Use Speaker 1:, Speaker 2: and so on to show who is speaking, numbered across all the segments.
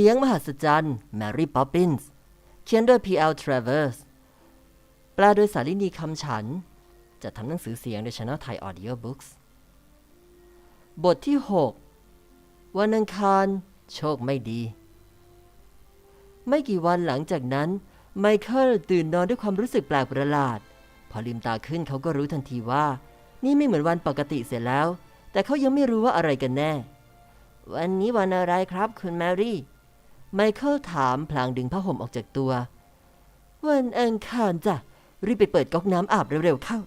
Speaker 1: เลี้ยงมหัศจรรย์ Mary Poppins เขียนโดย P.L. Travers แปลโดยสาลินีคำฉัน จะทำหนังสือเสียงโดย Channel Thai Audio Books บทที่ 6 วันอังคาร โชคไม่ดี ไม่กี่วันหลังจากนั้น ไมเคิลตื่นนอนด้วยความรู้สึกแปลกประหลาด พอลืมตาขึ้นเขาก็รู้ทันทีว่า นี่ไม่เหมือนวันปกติเสียแล้ว แต่เขายังไม่รู้ว่าอะไรกันแน่ วันนี้วันอะไรครับคุณแมรี่ ไมเคิลถามพลางดึงผ้าห่มออกจากตัว วันอังคารจ้ะ รีบไปเปิดก๊อกน้ำอาบเร็วๆเข้า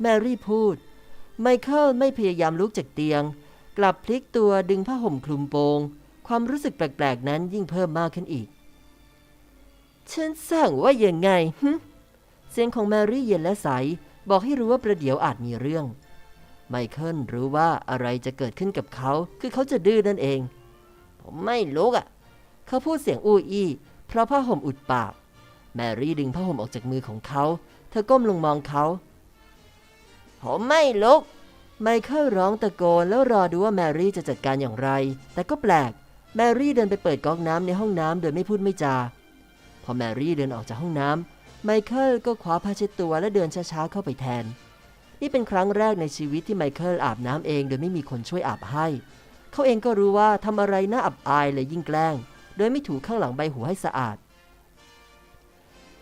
Speaker 1: แมรี่พูด ไมเคิลไม่พยายามลุกจากเตียง กลับพลิกตัวดึงผ้าห่มคลุมโปง ความรู้สึกแปลกๆนั้นยิ่งเพิ่มมากขึ้นอีก ฉันสั่งว่ายังไงฮึเสียงของแมรี่เย็นและใส บอกให้รู้ว่าประเดี๋ยวอาจมีเรื่อง ไมเคิลรู้ว่าอะไรจะเกิดขึ้นกับเขา คือเขาจะดื้อนั่นเอง ผมไม่ลุกอะ เขาพูดเสียงอู้อี้เพราะผ้าห่มอุดปาก แมรี่ดึงผ้าห่มออกจากมือของเขา เธอก้มลงมองเขา ผมไม่ลุก ไมเคิลร้องตะโกนแล้วรอดูว่าแมรี่จะจัดการอย่างไร แต่ก็แปลก แมรี่เดินไปเปิดก๊อกน้ำในห้องน้ำโดยไม่พูดไม่จา พอแมรี่เดินออกจากห้องน้ำไมเคิลก็คว้าผ้าเช็ดตัวและเดินช้าๆเข้าไปแทน นี่เป็นครั้งแรกในชีวิตที่ไมเคิลอาบน้ำเองโดยไม่มีคนช่วยอาบให้ เขาเองก็รู้ว่าทำอะไรน่าอับอายเลยยิ่งแกล้ง โดยไม่ถูข้างหลังใบหูให้สะอาด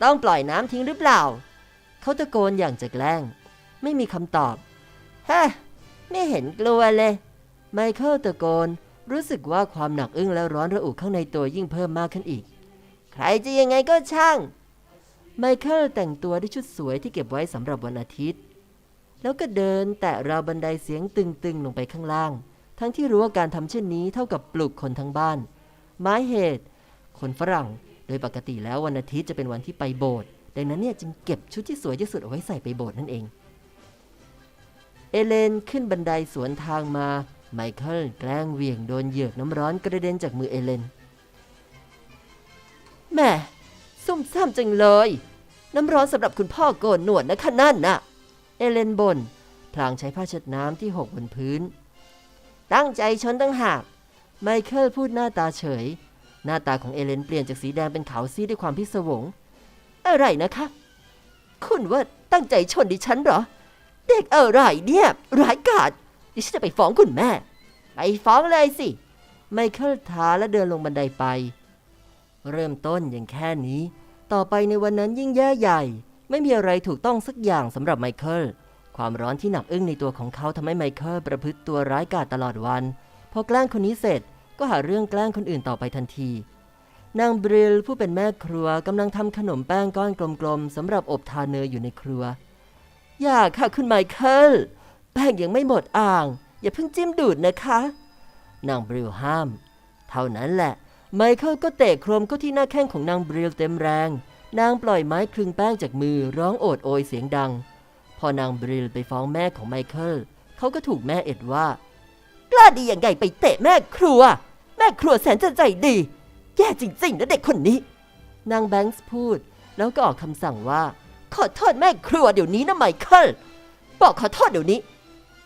Speaker 1: ต้องปล่อยน้ำทิ้งหรือเปล่า เขาตะโกนอย่างจะแกล้ง ไม่มีคำตอบฮะไม่เห็นกลัวเลย ไมเคิลตะโกนรู้สึกว่าความหนักอึ้งและร้อนระอุข้างในตัวยิ่งเพิ่มมากขึ้นอีก ใครจะยังไงก็ช่าง ไมเคิลแต่งตัวด้วยชุดสวยที่เก็บไว้สำหรับวันอาทิตย์ แล้วก็เดินแตะราวบันไดเสียงตึงๆลงไปข้างล่าง ทั้งที่รู้ว่าการทำเช่นนี้เท่ากับปลุกคนทั้งบ้าน หมายเหตุ คนฝรั่งโดยปกติแล้ววันอาทิตย์จะเป็นวันที่ไปโบสถ์ดังนั้นเนี่ยจึงเก็บชุดที่สวยที่สุดเอาไว้ใส่ไปโบสถ์นั่นเอง เอเลนขึ้นบันไดสวนทางมาไมเคิลแกล้งเหวี่ยงโดนเหยือกน้ำร้อนกระเด็นจากมือเอเลนแม่ซุ่มซ่ามจังเลย น้ำร้อนสำหรับคุณพ่อโกนหนวดนะคะนั่นน่ะ เอเลนบน่นพลางใช้ผ้าเช็ดน้ำที่หกบนพื้น ตั้งใจชนตั้งหาก ไมเคิลพูดหน้าตาเฉย หน้าตาของเอเลนเปลี่ยนจากสีแดงเป็นขาวซีดด้วยความพิศวง อะไรนะคะ คุณว่าตั้งใจชนดิฉันเหรอ เด็กอะไรเนี่ยร้ายกาจดิฉันจะไปฟ้องคุณแม่ ไปฟ้องเลยสิ ไมเคิลท้าและเดินลงบันไดไป เริ่มต้นอย่างแค่นี้ ต่อไปในวันนั้นยิ่งแย่ใหญ่ ไม่มีอะไรถูกต้องสักอย่างสำหรับไมเคิลความร้อนที่หนักอึ้งในตัวของเขาทำให้ไมเคิลประพฤติตัวร้ายกาจตลอดวัน พอแกล้งคนนี้เสร็จก็หาเรื่องแกล้งคนอื่นต่อไปทันที นางบริลผู้เป็นแม่ครัวกำลังทำขนมแป้งก้อนกลมๆสำหรับอบทานเนยอยู่ในครัว อย่าค่ะคุณไมเคิลแป้งยังไม่หมดอ่าง อย่าเพิ่งจิ้มดูดนะคะ นางบริลห้าม เท่านั้นแหละ ไมเคิลก็เตะโครมเข้าที่หน้าแข้งของนางบริลเต็มแรง นางปล่อยไม้คลึงแป้งจากมือร้องโอดโอยเสียงดัง พอนางบริลไปฟ้องแม่ของไมเคิลเขาก็ถูกแม่เอ็ดว่า กล้าดีย่างไงไปเตะแม่ครัว แม่ครัวแสนจะใจดี แย่จริงๆนะเด็กคนนี้ นางแบงค์พูด แล้วก็ออกคำสั่งว่า ขอโทษแม่ครัวเดี๋ยวนี้นะไมเคิลบอกขอโทษเดี๋ยวนี้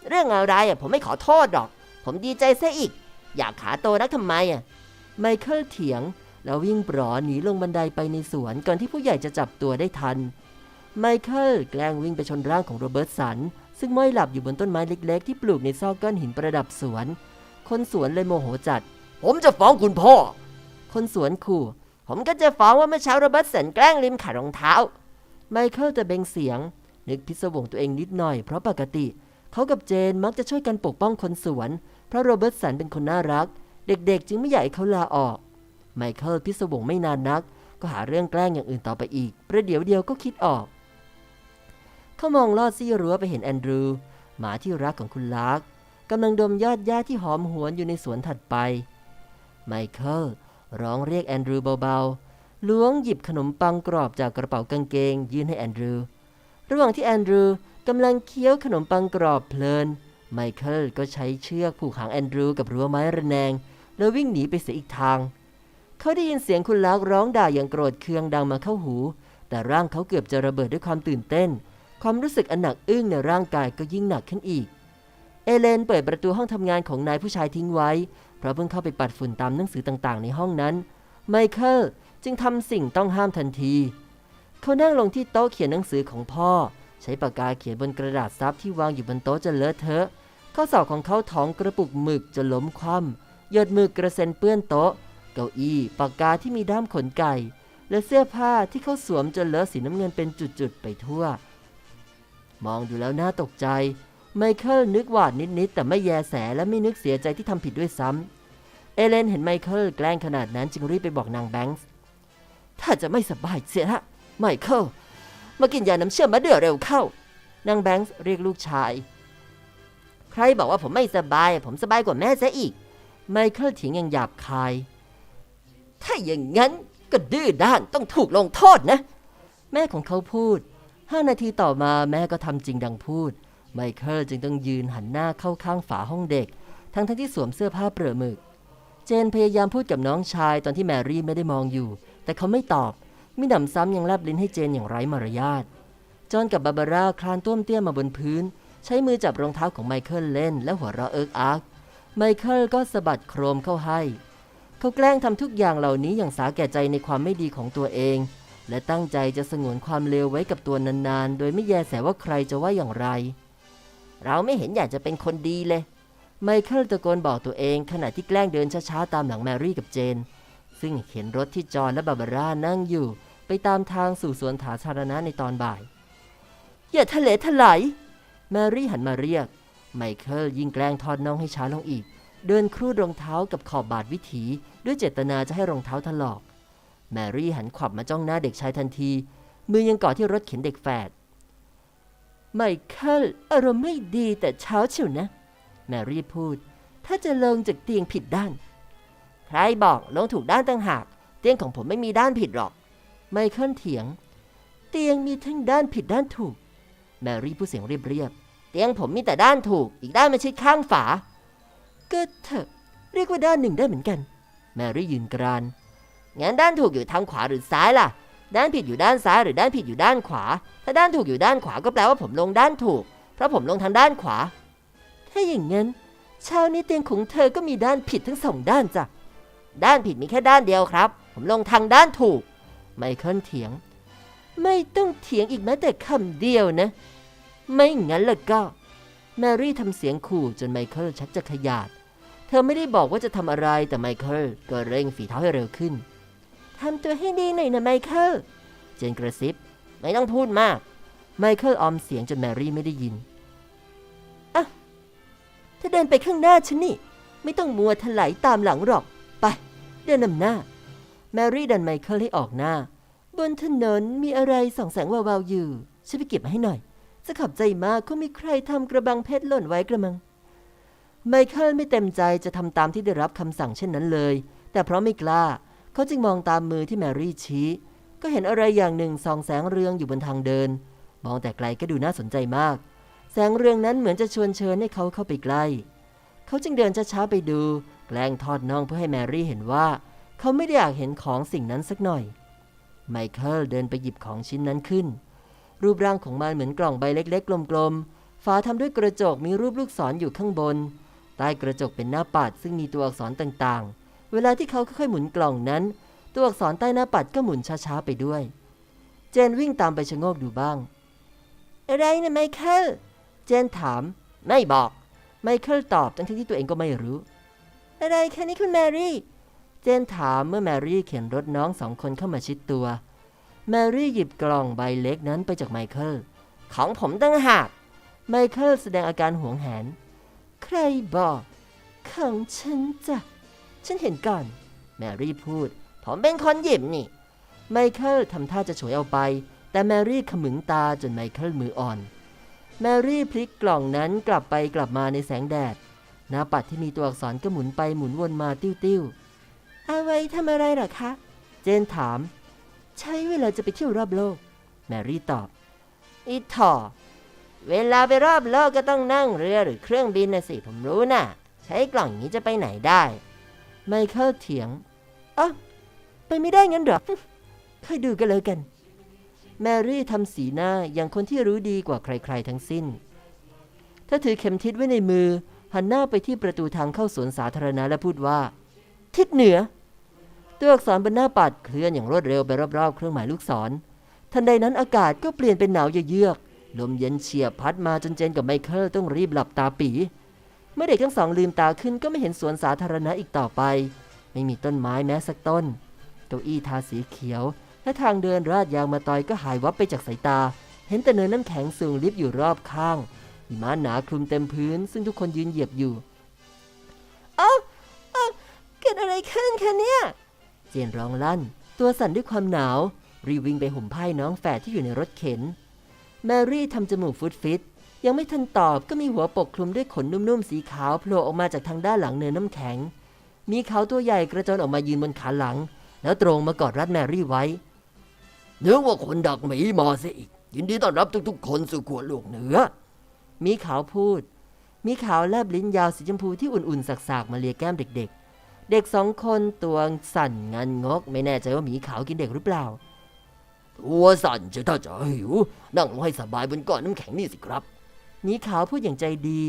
Speaker 1: เรื่องอะไรอะผมไม่ขอโทษหรอก ผมดีใจซะอีก อยากขาโตนักทำไมอะไมเคิลเถียง แล้ววิ่งปลอหนีลงบันไดไปในสวนก่อนที่ผู้ใหญ่จะจับตัวได้ทันไมเคิลแกล้งวิ่งไปชนร่างของโรเบิร์ตสัน ซึ่งม้อยหลับอยู่บนต้นไม้เล็ก ๆ ที่ปลูกในซอกก้อนหินประดับสวน คนสวนเลยโมโหจัด ผมจะฟ้องคุณพ่อ คนสวนขู่ ผมก็จะฟ้องว่าเมื่อเช้าโรเบิร์ตสันแกล้งริมขาดรองเท้า ไมเคิลจะเบงเสียง นึกพิศวงตัวเองนิดหน่อยเพราะปกติ เขากับเจนมักจะช่วยกันปกป้องคนสวน เพราะโรเบิร์ตสันเป็นคนน่ารัก เด็กๆ จึงไม่อยากให้เขาลาออก ไมเคิลพิศวงไม่นานนัก ก็หาเรื่องแกล้งอย่างอื่นต่อไปอีก ประเดี๋ยวเดียวก็คิดออก เขามองลอดซี่รั้วไปเห็นแอนดรูหมาที่รักของคุณลาร์กกำลังดมยอดหญ้าที่หอมหวนอยู่ในสวนถัดไป ไมเคิลร้องเรียกแอนดรูเบาๆล้วงหยิบขนมปังกรอบจากกระเป๋ากางเกง ยื่นให้แอนดรูระหว่างที่แอนดรูกำลังเคี้ยวขนมปังกรอบเพลิน ไมเคิลก็ใช้เชือกผูกหางแอนดรูกับรั้วไม้ระแนง แล้ววิ่งหนีไปเสียอีกทาง เขาได้ยินเสียงคุณลักร้องด่าอย่างโกรธเคืองดังมาเข้าหู แต่ร่างเขาเกือบจะระเบิดด้วยความตื่นเต้น ความรู้สึกอันหนักอึ้งในร่างกายก็ยิ่งหนักขึ้นอีก เอเลนเปิดประตูห้องทำงานของนายผู้ชายทิ้งไว้ เพราะเพิ่งเข้าไปปัดฝุ่นตามหนังสือต่างๆ ในห้องนั้น ไมเคิลจึงทำสิ่งต้องห้ามทันที เขานั่งลงที่โต๊ะเขียนหนังสือของพ่อ ใช้ปากกาเขียนบนกระดาษซับที่วางอยู่บนโต๊ะจนเลอะเทอะ ข้อศอกของเขาท้องกระปุกหมึกจนล้มคว่ำหยดหมึกกระเซ็นเปื้อนโต๊ะ เก้าอี้ปากกาที่มีด้ามขนไก่ และเสื้อผ้าที่เขาสวมจนเลอะสีน้ำเงินเป็นจุดๆไปทั่ว มองดูแล้วน่าตกใจ ไมเคิลนึกหวาดนิดๆแต่ไม่แยแสและไม่นึกเสียใจที่ทำผิดด้วยซ้ำเอเลนเห็นไมเคิลแกล้งขนาดนั้นจึงรีบไปบอกนางแบงค์ถ้าจะไม่สบายเสียละไมเคิลมากินยาน้ำเชื่อมมะเดือเร็วเข้านางแบงค์เรียกลูกชาย ใครบอกว่าผมไม่สบาย ผมสบายกว่าแม่ซะอีก ไมเคิลเถียงอย่างหยาบคาย ถ้าอย่างนั้นก็ดื้อด้านต้องถูกลงโทษนะ แม่ของเขาพูด ห้านาทีต่อมาแม่ก็ทำจริงดังพูด ไมเคิลจึงต้องยืนหันหน้าเข้าข้างฝาห้องเด็ก ทั้งทั้งที่สวมเสื้อผ้าเปลือหมึก เจนพยายามพูดกับน้องชายตอนที่แมรี่ไม่ได้มองอยู่ แต่เขาไม่ตอบมิหนำซ้ำยังแลบลิ้นให้เจนอย่างไร้มารยาทจอนกับบาบาร่าคลานต้วมเตี้ยมมาบนพื้น ใช้มือจับรองเท้าของไมเคิลเล่น และหัวเราะเอิกอักไมเคิลก็สะบัดโครมเข้าให้ เขาแกล้งทำทุกอย่างเหล่านี้อย่างสาแก่ใจในความไม่ดีของตัวเอง และตั้งใจจะสงวนความเลวไว้กับตัวนานๆ โดยไม่แยแสว่าใครจะว่าอย่างไร เราไม่เห็นอยากจะเป็นคนดีเลย ไมเคิลตะโกนบอกตัวเองขณะที่แกล้งเดินช้าๆ ตามหลังแมรี่กับเจน ซึ่งเห็นรถที่จอห์นและบาบาร่านั่งอยู่ ไปตามทางสู่สวนสาธารณะในตอนบ่าย อย่าทะเลถลายแมรี่หันมาเรียก ไมเคิลยิ่งแกล้งทอดน่องให้ช้าลงอีก เดินครูดรองเท้ากับขอบบาดวิถี ด้วยเจตนาจะให้รองเท้าถลอก แมรี่หันขวับมาจ้องหน้าเด็กชายทันที มือยังเกาะที่รถเข็นเด็กแฝดไมเคิลอารมณ์ไม่ดีแต่เช้าเชียวนะ แมรี่พูด ถ้าจะลงจากเตียงผิดด้าน ใครบอกลงถูกด้านต่างหาก เตียงของผมไม่มีด้านผิดหรอก ไมเคิลเถียง เตียงมีทั้งด้านผิดด้านถูก แมรี่พูดเสียงเรียบๆเตียงผมมีแต่ด้านถูก อีกด้านมันชิดข้างฝาก็เถอะเรียกว่าด้านหนึ่งได้เหมือนกัน แมรี่ยืนกราน งั้นด้านถูกอยู่ทางขวาหรือซ้ายล่ะ ด้านผิดอยู่ด้านซ้ายหรือด้านผิดอยู่ด้านขวา ถ้าด้านถูกอยู่ด้านขวาก็แปลว่าผมลงด้านถูก เพราะผมลงทางด้านขวา ถ้าอย่างนั้นเช้านี้เตียงของเธอก็มีด้านผิดทั้งสองด้านจ้ะ ด้านผิดมีแค่ด้านเดียวครับ ผมลงทางด้านถูก ไมเคิลเถียง ไม่ต้องเถียงอีกแม้แต่คำเดียวนะ ไม่งั้นล่ะก็ แมรี่ทำเสียงขู่จนไมเคิลชักจะขยาด เธอไม่ได้บอกว่าจะทำอะไรแต่ไมเคิลก็เร่งฝีเท้าให้เร็วขึ้น ทำตัวให้ดีหน่อยนะไมเคิล เจนกระซิบ ไม่ต้องพูดมาก ไมเคิลออมเสียงจนแมรี่ไม่ได้ยินอะถ้าเดินไปข้างหน้าฉันนี่ ไม่ต้องมัวถลายตามหลังหรอก ไป เดินนำหน้า แมรี่ดันไมเคิลให้ออกหน้า บนถนนมีอะไรส่องแสงวาวๆอยู่ ฉันไปเก็บมาให้หน่อย จะขอบใจมากคงมีใครทำกระบังเพชรหล่นไว้กระมัง ไมเคิลไม่เต็มใจจะทำตามที่ได้รับคำสั่งเช่นนั้นเลย แต่เพราะไม่กล้า เขาจึงมองตามมือที่แมรี่ชี้ ก็เห็นอะไรอย่างหนึ่งส่องแสงเรืองอยู่บนทางเดิน มองแต่ไกลก็ดูน่าสนใจมาก แสงเรืองนั้นเหมือนจะชวนเชิญให้เขาเข้าไปใกล้ เขาจึงเดินช้าๆไปดู แกล้งทอดน่องเพื่อให้แมรี่เห็นว่า เขาไม่ได้อยากเห็นของสิ่งนั้นสักหน่อย ไมเคิลเดินไปหยิบของชิ้นนั้นขึ้น รูปร่างของมันเหมือนกล่องใบเล็ก ๆ กลมๆ ฝาทำด้วยกระจกมีรูปลูกศรออยู่ข้างบน ใต้กระจกเป็นหน้าปัดซึ่งมีตัวอักษรต่างๆ เวลาที่เขาค่อยๆหมุนกล่องนั้น ตัวอักษรใต้หน้าปัดก็หมุนช้าๆไปด้วย เจนวิ่งตามไปชะโงกดูบ้าง อะไรนะไมเคิล เจนถาม ไม่บอก ไมเคิลตอบทั้งที่ตัวเองก็ไม่รู้ อะไรแค่นี้คุณแมรี่ เจนถามเมื่อแมรี่เข็นรถน้องสองคนเข้ามาชิดตัว แมรี่หยิบกล่องใบเล็กนั้นไปจากไมเคิล ของผมตั้งหาก ไมเคิลแสดงอาการหวงแหน ใครบอก ของฉันจ้ะ ฉันเห็นก่อน แมรี่พูด ผมเป็นคนหยิบนี่ ไมเคิลทำท่าจะฉวยเอาไป แต่แมรี่ขมึงตาจนไมเคิลมืออ่อน แมรี่พลิกกล่องนั้นกลับไปกลับมาในแสงแดด หน้าปัดที่มีตัวอักษรก็หมุนไปหมุนวนมาติ้วๆ เอาไว้ทำอะไรหรอคะ เจนถาม ใช้เวลาจะไปเที่ยวรอบโลก แมรี่ตอบ อีทอเวลาไปรอบโลกก็ต้องนั่งเรือหรือเครื่องบินนะสิผมรู้นะ่ะ ใช้กล่องนี้จะไปไหนได้ ไมเคิลเถียงอ๋อไปไม่ได้งั้นหรอค่อยดูกันเลยกัน แมรี่ทำสีหน้าอย่างคนที่รู้ดีกว่าใครๆทั้งสิ้น ถ้าถือเข็มทิศไว้ในมือ หันหน้าไปที่ประตูทางเข้าสวนสาธารณะและพูดว่า ทิศเหนือ ตัวอักษรบนหน้าปัดเคลื่อนอย่างรวดเร็วไปรอบๆ เครื่องหมายลูกศร ทันใดนั้นอากาศก็เปลี่ยนเป็นหนาวเยือกลมเย็นเฉียบพัดมาจนเจนกับไมเคิลต้องรีบหลับตาปีเมื่อเด็กทั้งสองลืมตาขึ้นก็ไม่เห็นสวนสาธารณะอีกต่อไป ไม่มีต้นไม้แม้สักต้น เก้าอี้ทาสีเขียว และทางเดินราดยางมาตอยก็หายวับไปจากสายตา เห็นแต่เนินน้ำแข็งสูงลิบอยู่รอบข้างหิมะหนาคลุมเต็มพื้น ซึ่งทุกคนยืนเหยียบอยู่เอ้าเอ้าเกิดอะไรขึ้นคะเนี่ย เจนร้องลั่น ตัวสั่นด้วยความหนาว รีบวิ่งไปห่มผ้าให้น้องแฝดที่อยู่ในรถเข็น แมรี่ทำจมูกฟุดฟิต ยังไม่ทันตอบก็มีหัวปกคลุมด้วยขนนุ่มๆสีขาวโผล่ออกมาจากทางด้านหลังเนินน้ำแข็ง มีเขาตัวใหญ่กระโจนออกมายืนบนขาหลัง แล้วตรงมากอดรัดแมรี่ไว้เนึกว่าคนดักหมีมาซะอีก ยินดีต้อนรับทุกๆ คนสู่ขวดลูกเหนือ มีขาวพูด มีขาวแลบลิ้นยาวสีชมพูที่อุ่นๆสักๆมาเลียแก้มเด็ก ๆ เด็กสองคนตัวสั่นงันงก ไม่แน่ใจว่าหมีขาวกินเด็กหรือเปล่าตัวสั่นจะถ้าจะหิวนั่งลงให้สบายบนก้อนน้ำแข็งนี่สิครับ หมีขาวพูดอย่างใจดี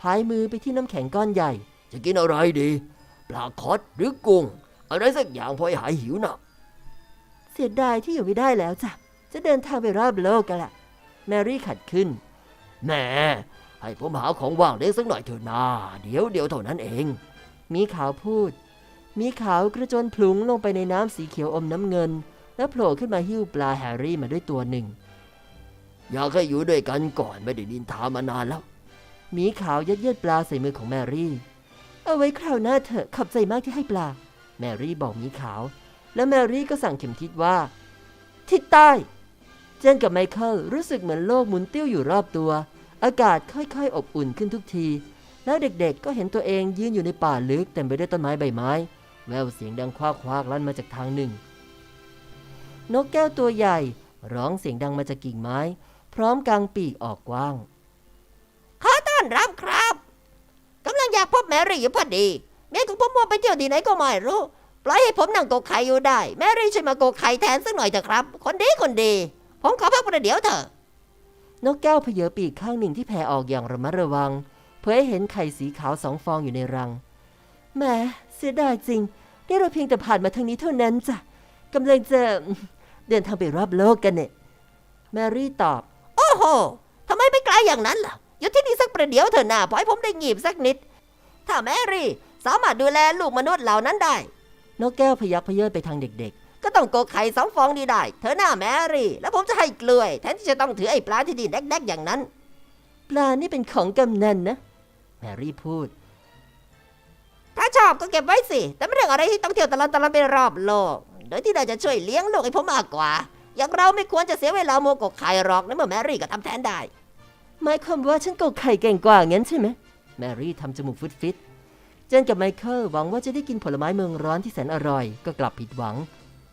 Speaker 1: พายมือไปที่น้ำแข็งก้อนใหญ่ จะกินอะไรดี ปลาคอสหรือกุ้ง อะไรสักอย่างพอให้หายหิวนะเสียดายที่อยู่ไม่ได้แล้วจ้ะ จะเดินทางไปรอบโลกกันละแมรี่ขัดขึ้น แหม่ให้ผมหาของว่างเล็กสักหน่อยเถอะนาเดี๋ยวเดี๋ยวเท่านั้นเอง มีขาวพูด มีขาวกระโจนพลุงลงไปในน้ำสีเขียวอมน้ำเงิน แล้วโผล่ขึ้นมาหิ้วปลาแฮร์รี่มาด้วยตัวหนึ่ง อยากให้อยู่ด้วยกันก่อนไม่ได้ดินทามานานแล้วหมีขาวยัดเยียดปลาใส่มือของแมรี่ เอาไว้คราวหน้าเถอะขอบใจมากที่ให้ปลา แมรี่บอกหมีขาว แล้วแมรี่ก็สั่งเข็มทิศว่า ทิศใต้เจนกับไมเคิลรู้สึกเหมือนโลกหมุนติ้วอยู่รอบตัว อากาศค่อยๆ อบอุ่นขึ้นทุกที แล้วเด็กๆก็เห็นตัวเองยืนอยู่ในป่าลึกเต็มไปด้วยต้นไม้ใบไม้ แววเสียงดังควากๆลั่นมาจากทางหนึ่ง นกแก้วตัวใหญ่ ร้องเสียงดังมาจากกิ่งไม้ ร้อมกางปีกออกกว้าง
Speaker 2: ขอต้อนรับครับกำลังอยากพบแมรี่อยู่พอดีเมียของผมมัวไปเที่ยวที่ไหนก็ไม่รู้ปล่อยให้ผมนั่งโกกไข่อยู่ได้ แมรี่ช่วยมาโกกไข่แทนสักหน่อยเถอะครับ คนดีคนดี ผมขอพักประเดี๋ยวเถอะ
Speaker 1: นกแก้วเพเยอปีกข้างหนึ่งที่แผ่ออกอย่างระมัดระวัง เพื่อให้เห็นไข่สีขาวสองฟองอยู่ในรังแหมเสียดายจริงนี่เราเพียงแต่ผ่านมาทางนี้เท่านั้นจ้ะกำลังจะเดินทางไปรอบโลกกันเนี่ยแมรี่ตอบ
Speaker 2: โอ้โหทำไมไม่ไกลอย่างนั้นล่ะ อยู่ที่นี่สักประเดี๋ยวเถอะนะปล่อยผมได้งีบสักนิด ถ้าแมรี่สามารถดูแลลูกมนุษย์เหล่านั้นได้
Speaker 1: นกแก้วพยักพเยินไปทางเด็กๆ
Speaker 2: ก็ต้องโกไข่สองฟองดีได้ เธอหน้าแมรี่ แล้วผมจะให้กล้วย แทนที่จะต้องถือไอ้ปลาที่ดีแดกๆอย่างนั้น
Speaker 1: ปลานี่เป็นของกำนันนะ แมรี่พูด
Speaker 2: ถ้าชอบก็เก็บไว้สิ แต่ไม่เรื่องอะไรที่ต้องเที่ยวตะลันตะลันไปรอบโลก โดยที่เราจะช่วยเลี้ยงลูกให้ผมมากกว่า อย่างเราไม่ควรจะเสียเวลาโมกกไข่หรอกนะเมื่อแมรี่ก็ทำแทนได้
Speaker 1: หมายความว่าฉันกกไข่เก่งกว่างั้นใช่ไหมแมรี่ทำจมูกฟุดฟิตเจนกับไมเคิลหวังว่าจะได้กินผลไม้เมืองร้อนที่แสนอร่อยก็กลับผิดหวัง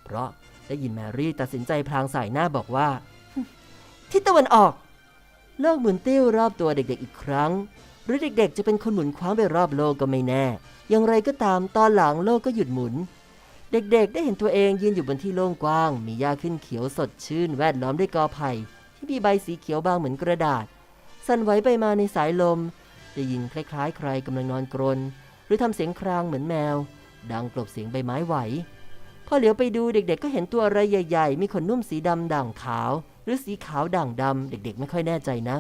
Speaker 1: เพราะได้ยินแมรี่ตัดสินใจพลางสายหน้าบอกว่าทิศตะวันออก โลกหมุนติ้วรอบตัวเด็กๆอีกครั้ง หรือเด็กๆ จะเป็นคนหมุนคว้างไปรอบโลกก็ไม่แน่ อย่างไรก็ตามตอนหลังโลกก็หยุดหมุน เด็กๆ ได้เห็นตัวเองยืนอยู่บนที่โล่งกว้าง มีหญ้าขึ้นเขียวสดชื่น แวดล้อมด้วยกอไผ่ ที่มีใบสีเขียวบางเหมือนกระดาษ สั่นไหวไปมาในสายลม ได้ยินคล้ายๆ ใครกำลังนอนกรน หรือทำเสียงครางเหมือนแมว ดังกลบเสียงใบไม้ไหว พอเหลียวไปดูเด็กๆ ก็เห็นตัวอะไรใหญ่ ๆ มีขนนุ่มสีดำด่างขาว หรือสีขาวด่างดำเด็กๆ ไม่ค่อยแน่ใจนะ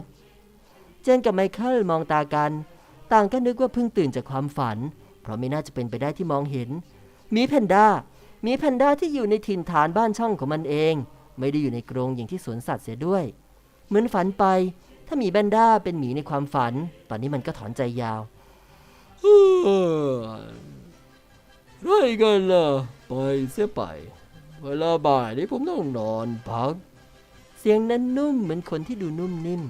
Speaker 1: เจนกับไมเคิลมองตากัน ต่างก็นึกว่าเพิ่งตื่นจากความฝัน เพราะไม่น่าจะเป็นไปได้ที่มองเห็น มีแพนด้าหมีแพนด้าที่อยู่ในถิ่นฐานบ้านช่องของมันเอง ไม่ได้อยู่ในกรงอย่างที่สวนสัตว์เสียด้วย เหมือนฝันไป ถ้าหมีแพนด้าเป็นหมีในความฝัน ตอนนี้มันก็ถอนใจยาวไรกันล่ะไปเสียไป เวลาบ่ายนี้ผมต้องนอนพัก เสียงนั้นนุ่มเหมือนคนที่ดูนุ่มนิ่ม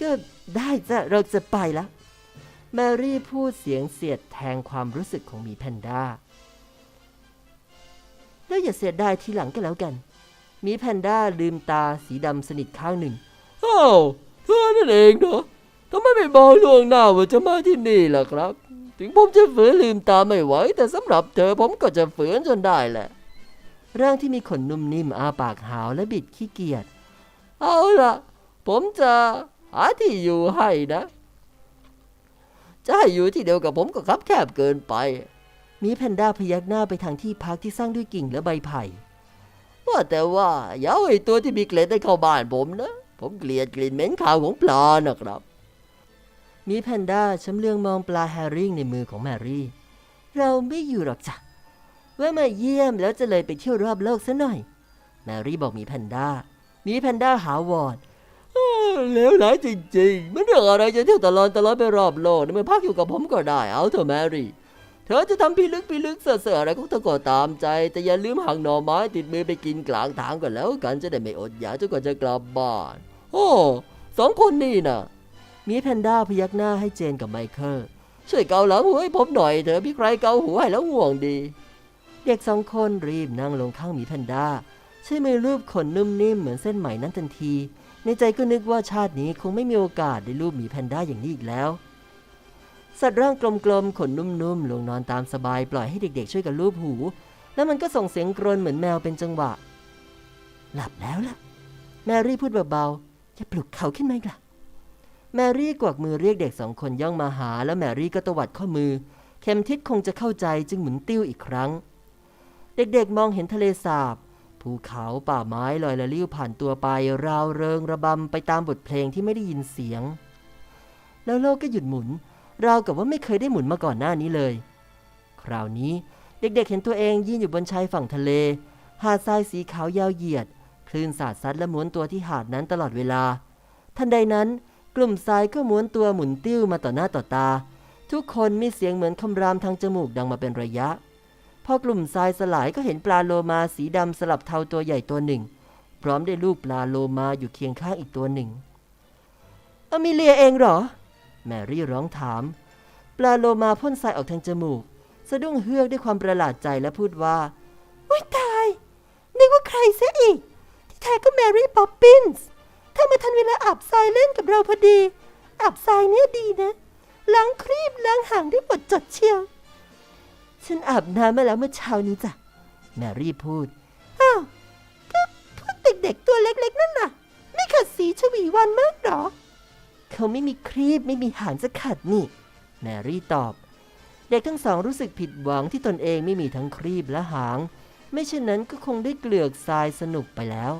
Speaker 1: ก็ได้จ้ะเราจะไปละ แมรี่พูดเสียงเสียดแทงความรู้สึกของหมีแพนด้า แล้วอย่าเสียดายทีหลังก็แล้วกัน หมีแพนด้าลืมตาสีดำสนิทข้างหนึ่ง อ้าวเธอนั่นเองเนาะทำไมไม่บอกล่วงหน้าว่าจะมาที่นี่ล่ะครับ ถึงผมจะฝืนลืมตาไม่ไหว แต่สำหรับเธอผมก็จะฝืนจนได้แหละ ร่างที่มีขนนุ่มนิ่มอาปากหาวและบิดขี้เกียจ เอาล่ะ ผมจะหาที่อยู่ให้นะ จะให้อยู่ที่เดียวกับผมก็คับแคบเกินไป มีแพนด้าพยักหน้าไปทางที่พักที่สร้างด้วยกิ่งและใบไผ่ ว่าแต่ว่าอย่าไอ้ตัวที่มีเกล็ดได้เข้าบ้านผมนะ ผมเกลียดกลิ่นเหม็นขาวของปลานะครับ มีแพนด้าชำเลืองมองปลาแฮร์ริงในมือของแมรี่ เราไม่อยู่หรอกจ้ะแว่ามาเยี่ยมแล้วจะเลยไปเที่ยวรอบโลกซะหน่อย แมรี่บอกมีแพนด้า มีแพนด้าหาวอด เลวไหลจริงๆ มันเรื่องอะไรจะเที่ยวตลอดตลอดไปรอบโลกนี่มันพักอยู่กับผมก็ได้ เอาเถอะแมรี่ เธอจะทำพิลึกพิลึกเสื่ออะไรของเธอก็ตามใจ แต่อย่าลืมหักหน่อไม้ติดมือไปกินกลางทางก่อนแล้วกันจะได้ไม่อดอยากจนกว่าจะกลับบ้าน โอ้สองคนนี่นะมีแพนด้าพยักหน้าให้เจนกับไมเคิลช่วยเกาหลังหูให้ผมหน่อยเถอะพี่ใครเกาหูให้แล้วห่วงดี เด็กสองคนรีบนั่งลงข้างมีแพนด้าใช้มือรูปขนนุ่มนิ่มเหมือนเส้นไหมนั้นทันที ในใจก็นึกว่าชาตินี้คงไม่มีโอกาสได้รูปหมีแพนด้าอย่างนี้อีกแล้ว สัตว์ร่างกลมๆ ขนนุ่มๆ ลงนอนตามสบายปล่อยให้เด็กๆ ช่วยกันลูบหู แล้วมันก็ส่งเสียงกรนเหมือนแมวเป็นจังหวะ หลับแล้วล่ะ แมรี่พูดเบาๆอย่าปลุกเขาขึ้นมาอีกล่ะ แมรี่กวักมือเรียกเด็กสองคนย่องมาหา แล้วแมรี่ก็ตวัดข้อมือ เข็มทิศคงจะเข้าใจจึงหมุนติ้วอีกครั้ง เด็กๆมองเห็นทะเลสาบ ภูเขาป่าไม้ลอยละลิ้วผ่านตัวไป ราวเริงระบำไปตามบทเพลงที่ไม่ได้ยินเสียง แล้วโลกก็หยุดหมุน ราวกับว่าไม่เคยได้หมุนมาก่อนหน้านี้เลย คราวนี้เด็กๆเห็นตัวเองยืนอยู่บนชายฝั่งทะเล หาดทรายสีขาวยาวเหยียด คลื่นสาดซัดและหม้วนตัวที่หาดนั้นตลอดเวลา ทันใดนั้นกลุ่มทรายก็ม้วนตัวหมุนติ้วมาต่อหน้าต่อตา ทุกคนมีเสียงเหมือนคำรามทางจมูกดังมาเป็นระยะ พอกลุ่มทรายสลายก็เห็นปลาโลมาสีดำสลับเทาตัวใหญ่ตัวหนึ่ง พร้อมได้ลูกปลาโลมาอยู่เคียงข้างอีกตัวหนึ่งอมิเลียเองเหรอ แมรี่ร้องถาม ปลาโลมาพ่นทรายออกทางจมูก สะดุ้งเฮือกด้วยความประหลาดใจและพูดว่าอุ้ยตาย นึกว่าใครเสียอีก ที่แท้ก็แมรี่ป๊อปปินส์ถ้ามาทันเวลาอาบทรายเล่นกับเราพอดี อาบทรายเนี่ยดีนะ ล้างครีบล้างหางได้หมดจดเชียว ฉันอาบน้ำมาแล้วเมื่อเช้านี้จ้ะ แมรี่พูด อ้าวก็พวกเด็กๆตัวเล็กๆนั่นน่ะ ไม่ขัดสีชวีวันมากหรอ เขาไม่มีครีบไม่มีหางจะขัดนี่ แมรี่ตอบ เด็กทั้งสองรู้สึกผิดหวังที่ตนเองไม่มีทั้งครีบและหาง ไม่เช่นนั้นก็คงได้เกลือกทรายสนุกไปแล้ว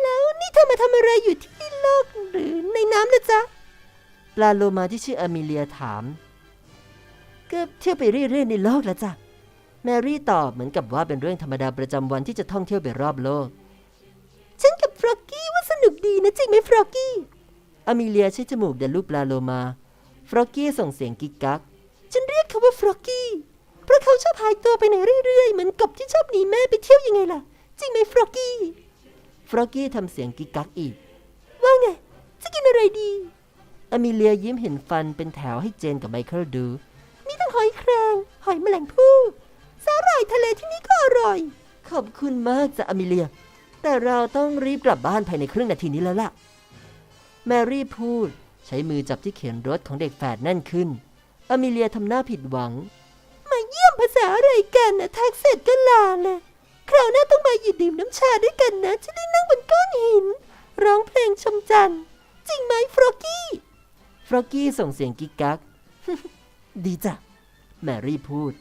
Speaker 1: แล้วนี่เธอมาทำอะไรอยู่ที่โลกหรือในน้ำนะจ๊ะ ปลาโลมาที่ชื่ออเมเลียถาม ก็เที่ยวไปเรื่อยๆในโลกแล้วจ้ะแมรี่ตอบเหมือนกับว่าเป็นเรื่องธรรมดาประจำวันที่จะท่องเที่ยวไปรอบโลก ฉันกับฟรอกกี้ว่าสนุกดีนะจริงไหมฟรอกกี้อมิเลียใช้จมูกเดินลูปลาโลมา ฟรอกกี้ส่งเสียงกิ๊กกัก ฉันเรียกเขาว่าฟรอกกี้ เพราะเขาชอบหายตัวไปไหนเรื่อยๆ เหมือนกบที่ชอบหนีแม่ไปเที่ยวยังไงล่ะ จริงไหมฟรอกกี้ ฟรอกกี้ทำเสียงกิ๊กกักอีก ว่าไง จะกินอะไรดีอมิเลียยิ้มเห็นฟันเป็นแถวให้เจนกับไมเคิลดู มีทั้งหอยแครง หอยแมลงภู่สาหร่ายทะเลที่นี่ก็อร่อย ขอบคุณมากจ้ะอมิเลีย แต่เราต้องรีบกลับบ้านภายในครึ่งนาทีนี้แล้วล่ะ แมรี่พูด ใช้มือจับที่เขียนรถของเด็กแฝดแน่นขึ้น อมิเลียทำหน้าผิดหวัง มาเยี่ยมภาษาอะไรกันนะทักเสร็จก็ลาเลยคราวหน้าต้องมาหยิบดื่มน้ำชาด้วยกันนะ จะได้นั่งบนก้อนหิน ร้องเพลงชมจันทร์จริงไหมฟรอกกี้ ฟรอกกี้ส่งเสียงกิ๊กกัก ดีจ้ะ แมรี่พูด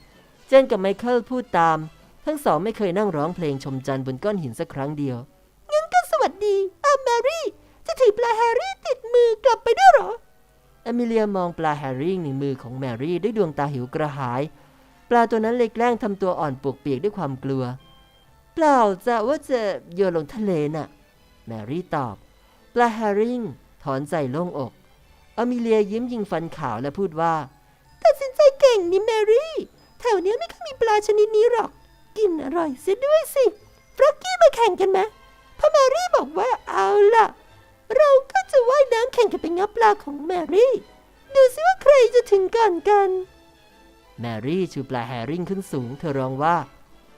Speaker 1: เจนกับไมเคิลพูดตาม ทั้งสองไม่เคยนั่งร้องเพลงชมจันทร์บนก้อนหินสักครั้งเดียว งั้นก็สวัสดีอาแมรี่ จะถือปลาแฮร์รี่ติดมือกลับไปด้วยเหรอ เอมิเลียมองปลาแฮร์รี่ในมือของแมรี่ด้วยดวงตาหิวกระหาย ปลาตัวนั้นเลยแกล้งทำตัวอ่อนปวกเปียกด้วยความกลัว เปล่าจะว่าจะโยนลงทะเลน่ะ แมรี่ตอบ ปลาแฮร์ริงถอนใจโล่งอก อมิเลียยิ้มยิงฟันขาวและพูดว่าตัดสินใจเก่งนี่แมรี่แถวเนี้ยไม่ค่อยมีปลาชนิดนี้หรอก กินอร่อยเสียด้วยสิฟรอกกี้มาแข่งกันไหมเพราะแมรี่บอกว่าเอาล่ะ เราก็จะว่ายน้ำแข่งกันไปงับปลาของแมรี่ ดูสิว่าใครจะถึงก่อนกัน แมรี่ชูปลาแฮริงขึ้นสูงเธอร้องว่า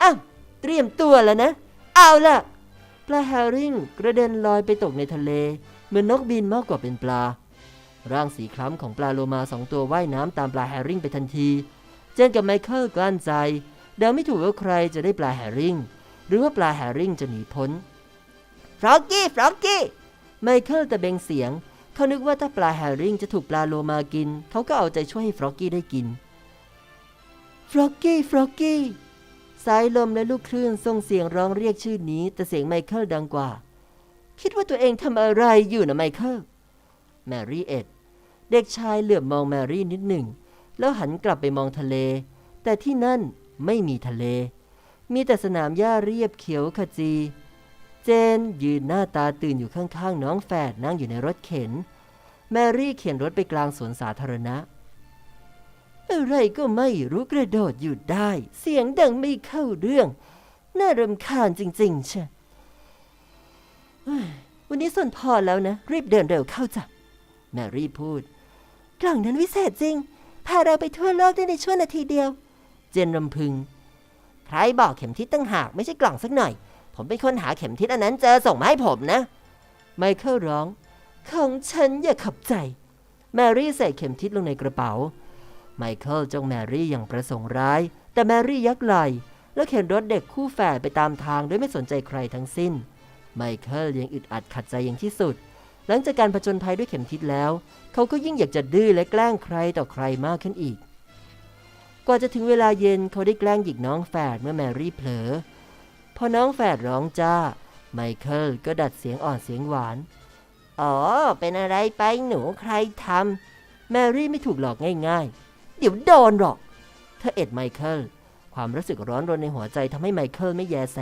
Speaker 1: อ้าวเตรียมตัวแล้วนะ เอาล่ะ ปลาแฮริงกระเด็นลอยไปตกในทะเล เหมือนนกบินมากกว่าเป็นปลา ร่างสีคล้ำของปลาโลมาสองตัวว่ายน้ำตามปลาแฮริงไปทันที เจนกับไมเคิลกลั้นใจเดาไม่ถูกว่าใครจะได้ปลาแฮริงหรือว่าปลาแฮริงจะหนีพ้นฟรอกกี้ฟรอกกี้ไมเคิลตะเบงเสียง เขานึกว่าถ้าปลาแฮริงจะถูกปลาโลมากิน เขาก็เอาใจช่วยให้ฟรอกกี้ได้กินฟรอกกี้ฟรอกกี้สายลมและลูกคลื่นส่งเสียงร้องเรียกชื่อนี้ แต่เสียงไมเคิลดังกว่า คิดว่าตัวเองทำอะไรอยู่นะไมเคิลแมรี่เอ็ด เด็กชายเหลือบมองแมรี่นิดหนึ่ง แล้วหันกลับไปมองทะเล แต่ที่นั่นไม่มีทะเล มีแต่สนามหญ้าเรียบเขียวขจี เจนยืนหน้าตาตื่นอยู่ข้างๆ น้องแฝดนั่งอยู่ในรถเข็น แมรี่เข็นรถไปกลางสวนสาธารณะ อะไรก็ไม่รู้กระโดดอยู่ได้ เสียงดังไม่เข้าเรื่อง น่ารำคาญจริงๆเชะเฮ้ยวันนี้ส่วนพอแล้วนะ รีบเดินเร็วเข้าจ้ะแมรี่พูด กล่องนั้นวิเศษจริง พาเราไปทั่วโลกได้ในช่วงนาทีเดียว เจนรำพึง ใครบอกเข็มทิศตั้งหากไม่ใช่กล่องสักหน่อย ผมเป็นคนหาเข็มทิศอันนั้นเจอส่งมาให้ผมนะ ไมเคิลร้อง ของฉันอย่าขับใจ แมรี่ใส่เข็มทิศลงในกระเป๋า ไมเคิลจ้องแมรี่อย่างประสงค์ร้าย แต่แมรี่ยักไหลแล้วเข็นรถเด็กคู่แฝดไปตามทางโดยไม่สนใจใครทั้งสิ้น ไมเคิลยังอึดอัดขัดใจอย่างที่สุด หลังจากการผจญภัยด้วยเข็มทิศแล้ว เขาก็ยิ่งอยากจะดื้อและแกล้งใครต่อใครมากขึ้นอีก กว่าจะถึงเวลาเย็นเขาได้แกล้งหยิกน้องแฝดเมื่อแมรี่เผลอ พอน้องแฝดร้องจ้า ไมเคิลก็ดัดเสียงอ่อนเสียงหวาน อ๋อ เป็นอะไรไปหนูใครทำแมรี่ไม่ถูกหลอกง่ายๆ เดี๋ยวโดนหรอก เธอเอ็ดไมเคิลความรู้สึกร้อนรนในหัวใจทำให้ไมเคิลไม่แยแส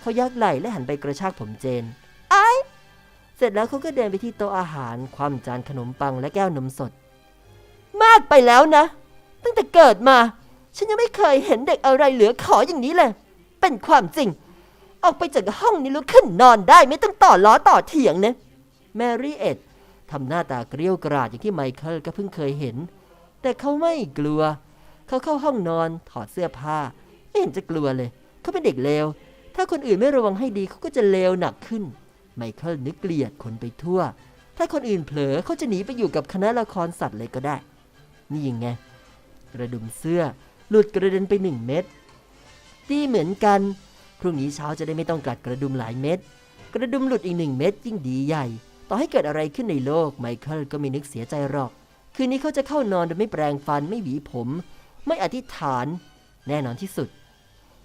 Speaker 1: เขายักไหล่และหันไปกระชากผมเจน เสร็จแล้วเขาก็เดินไปที่โต๊ะอาหารความจานขนมปังและแก้วนมสด มากไปแล้วนะ ตั้งแต่เกิดมา ฉันยังไม่เคยเห็นเด็กอะไรเหลือขออย่างนี้เลย เป็นความจริง ออกไปจากห้องนี้ลุกขึ้นนอนได้ไม่ต้องต่อล้อต่อเถียงนะแมรี่เอ็ดทำหน้าตาเกรี้ยวกราดอย่างที่ไมเคิลก็เพิ่งเคยเห็น แต่เขาไม่กลัว เขาเข้าห้องนอนถอดเสื้อผ้า ไม่เห็นจะกลัวเลย เขาเป็นเด็กเลว ถ้าคนอื่นไม่ระวังให้ดีเขาก็จะเลวหนักขึ้น ไมเคิลนึกเกลียดคนไปทั่ว ถ้าคนอื่นเผลอเขาจะหนีไปอยู่กับคณะละครสัตว์เลยก็ได้ นี่ยังไง กระดุมเสื้อ หลุดกระเด็นไปหนึ่งเม็ดตีเหมือนกัน พรุ่งนี้เช้าจะได้ไม่ต้องกัดกระดุมหลายเม็ด กระดุมหลุดอีกหนึ่งเม็ดยิ่งดีใหญ่ ต่อให้เกิดอะไรขึ้นในโลกไมเคิลก็ไม่นึกเสียใจหรอก คืนนี้เขาจะเข้านอนโดยไม่แปรงฟันไม่หวีผม ไม่อธิษฐาน แน่นอนที่สุด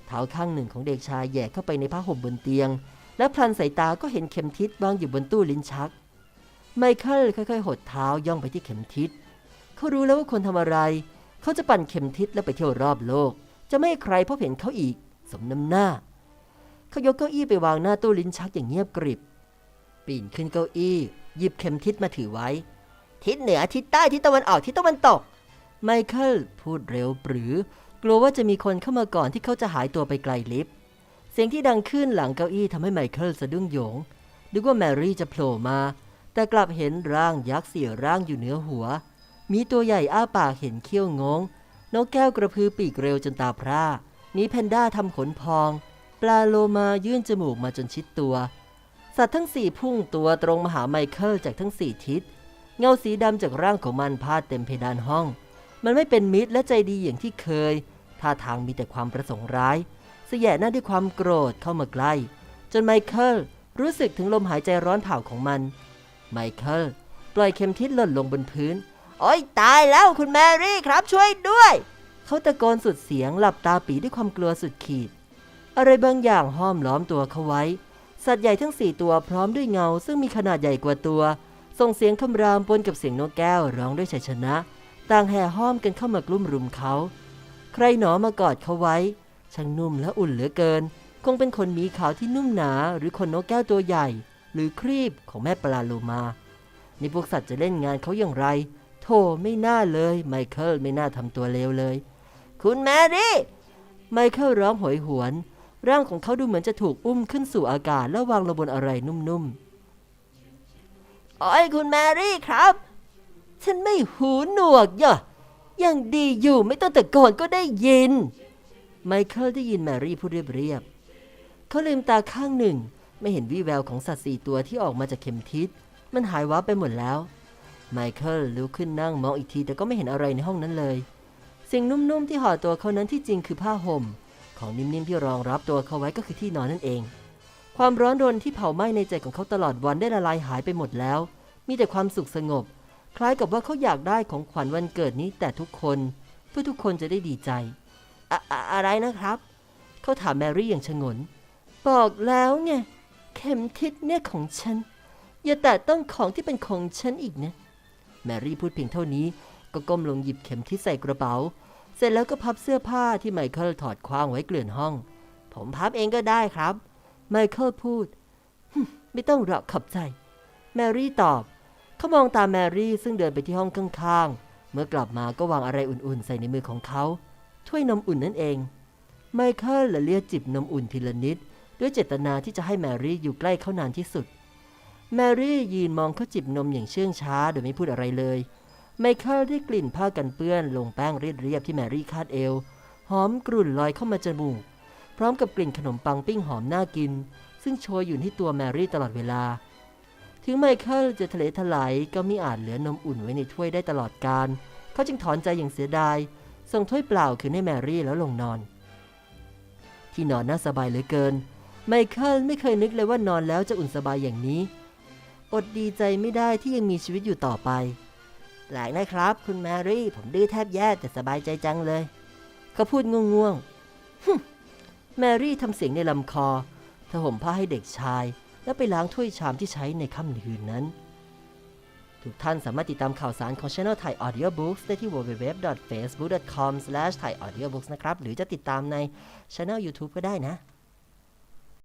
Speaker 1: เท้าข้างหนึ่งของเด็กชายแหย่เข้าไปในผ้าห่มบนเตียง และพลันสายตาก็เห็นเข็มทิศวางอยู่บนตู้ลิ้นชัก ไมเคิลค่อยๆ หดเท้าย่องไปที่เข็มทิศ เขารู้แล้วว่าคนทำอะไร เขาจะปั่นเข็มทิศแล้วไปเที่ยวรอบโลก จะไม่ให้ใครพบเห็นเขาอีก สมน้ำหน้า เขายกเก้าอี้ไปวางหน้าตู้ลิ้นชักอย่างเงียบกริบ ปีนขึ้นเก้าอี้ หยิบเข็มทิศมาถือไว้ ทิศเหนือทิศใต้ทิศตะวันออกทิศตะวันตก ไมเคิลพูดเร็วปรือ กลัวว่าจะมีคนเข้ามาก่อนที่เขาจะหายตัวไปไกลลิฟต์ เสียงที่ดังขึ้นหลังเก้าอี้ทำให้ไมเคิลสะดุ้งโยงนึกว่าแมรี่จะโผล่มา แต่กลับเห็นร่างยักษ์เสี่ยร่างอยู่เหนือหัว มีตัวใหญ่อ้าปากเห็นเขี้ยวงงนกแก้วกระพือปีกเร็วจนตาพร่ามีแพนด้าทำขนพอง ปลาโลมายื่นจมูกมาจนชิดตัว สัตว์ทั้งสี่พุ่งตัวตรงมาหาไมเคิลจากทั้งสี่ทิศ เงาสีดำจากร่างของมันพาดเต็มเพดานห้อง มันไม่เป็นมิตรและใจดีอย่างที่เคย ท่าทางมีแต่ความประสงค์ร้าย เสยะหน้าด้วยความโกรธเข้ามาใกล้ จนไมเคิลรู้สึกถึงลมหายใจร้อนเผาของมัน ไมเคิลปล่อยเข็มทิศหล่นลงบนพื้น
Speaker 2: โอ้ยตายแล้วคุณแมรี่ครับช่วยด้วย
Speaker 1: เขาตะโกนสุดเสียงหลับตาปีด้วยความกลัวสุดขีด อะไรบางอย่างห้อมล้อมตัวเขาไว้ สัตว์ใหญ่ทั้งสี่ตัวพร้อมด้วยเงา ซึ่งมีขนาดใหญ่กว่าตัว ส่งเสียงคำรามปนกับเสียงนกแก้วร้องด้วยชัยชนะ ต่างแห่ห้อมกันเข้ามากลุ่มรุมเขา ใครหนอมากอดเขาไว้ ช่างนุ่มและอุ่นเหลือเกิน คงเป็นขนหมีขาวที่นุ่มหนา หรือขนนกแก้วตัวใหญ่ หรือครีบของแม่ปลาโลมา นี่พวกสัตว์จะเล่นงานเขาอย่างไร โธ่ไม่น่าเลย ไมเคิลไม่น่าทำตัวเลวเลย
Speaker 2: คุณแมรี่
Speaker 1: ไมเคิลร้องโหยหวน ร่างของเขาดูเหมือนจะถูกอุ้มขึ้นสู่อากาศแล้ววางลงบนอะไรนุ่ม
Speaker 2: โอ้ยคุณแมรี่ครับ
Speaker 1: ฉันไม่หูหนวกย่ะยังดีอยู่ไม่ต้องตะโกนก็ได้ยิน ไมเคิลได้ยินแมรี่พูดเรียบๆเขาลืมตาข้างหนึ่ง ไม่เห็นวี่แววของสัตว์สี่ตัวที่ออกมาจากเข็มทิศ มันหายวับไปหมดแล้ว ไมเคิลลุกขึ้นนั่งมองอีกทีแต่ก็ไม่เห็นอะไรในห้องนั้นเลย สิ่งนุ่มๆที่ห่อตัวเขานั้นที่จริงคือผ้าห่ม ของนิ่มๆที่รองรับตัวเขาไว้ก็คือที่นอนนั่นเอง ความร้อนรนที่เผาไหม้ในใจของเขาตลอดวันได้ละลายหายไปหมดแล้ว มีแต่ความสุขสงบ คล้ายกับว่าเขาอยากได้ของขวัญวันเกิดนี้แต่ทุกคน เพื่อทุกคนจะได้ดีใจ อะอะอะไรนะครับ เขาถามแมรี่อย่างชงน บอกแล้วไง เข็มทิศเนี่ยของฉัน อย่าแตะต้องของที่เป็นของฉันอีกนะ แมรี่พูดเพียงเท่านี้ ก็ก้มลงหยิบเข็มทิศใส่กระเป๋า เสร็จแล้วก็พับเสื้อผ้าที่ไมเคิลถอดคว้างไว้เกลื่อนห้อง ผมพับเองก็ได้ครับ ไมเคิลพูด"ไม่ต้องหรอกขอบใจ แมรี่ตอบ เขามองตามแมรี่ซึ่งเดินไปที่ห้องข้างๆ เมื่อกลับมาก็วางอะไรอุ่นๆ ใส่ในมือของเขา ถ้วยนมอุ่นนั่นเอง ไมเคิลละเลียจิบนมอุ่นทีละนิด ด้วยเจตนาที่จะให้แมรี่อยู่ใกล้เขานานที่สุด แมรี่ยืนมองเขาจิบนมอย่างเชื่องช้าโดยไม่พูดอะไรเลย ไมเคิลได้กลิ่นผ้ากันเปื้อนลงแป้งเรียบๆที่แมรี่คาดเอว หอมกรุ่นลอยเข้ามาจมูก พร้อมกับกลิ่นขนมปังปิ้งหอมน่ากิน ซึ่งโชยอยู่ที่ตัวแมรี่ตลอดเวลา ถึงไมเคิลจะทะเลทลายก็ไมิอาจเหลือนมอุ่นไว้ในถ้วยได้ตลอดการ เขาจึงถอนใจอย่างเสียดาย ส่งถ้วยเปล่าคืนให้แมรี่แล้วลงนอน ที่นอนน่าสบายเหลือเกิน ไมเคิลไม่เคยนึกเลยว่านอนแล้วจะอุ่นสบายอย่างนี้ อดดีใจไม่ได้ที่ยังมีชีวิตอยู่ต่อไป แปลกนะครับ คุณแมรี่ ผมดื้อแทบแย่แต่สบายใจจังเลย เขาพูดง่วงๆแมรี่ทำเสียงในลำคอเธอห่มผ้าให้เด็กชาย แล้วไปล้างถ้วยชามที่ใช้ในค่ำคืนนั้น ทุกท่านสามารถติดตามข่าวสารของ Channel Thai Audiobooks ได้ที่ www.facebook.com/thaiaudiobooks นะครับ หรือจะติดตามใน Channel YouTube ก็ได้นะ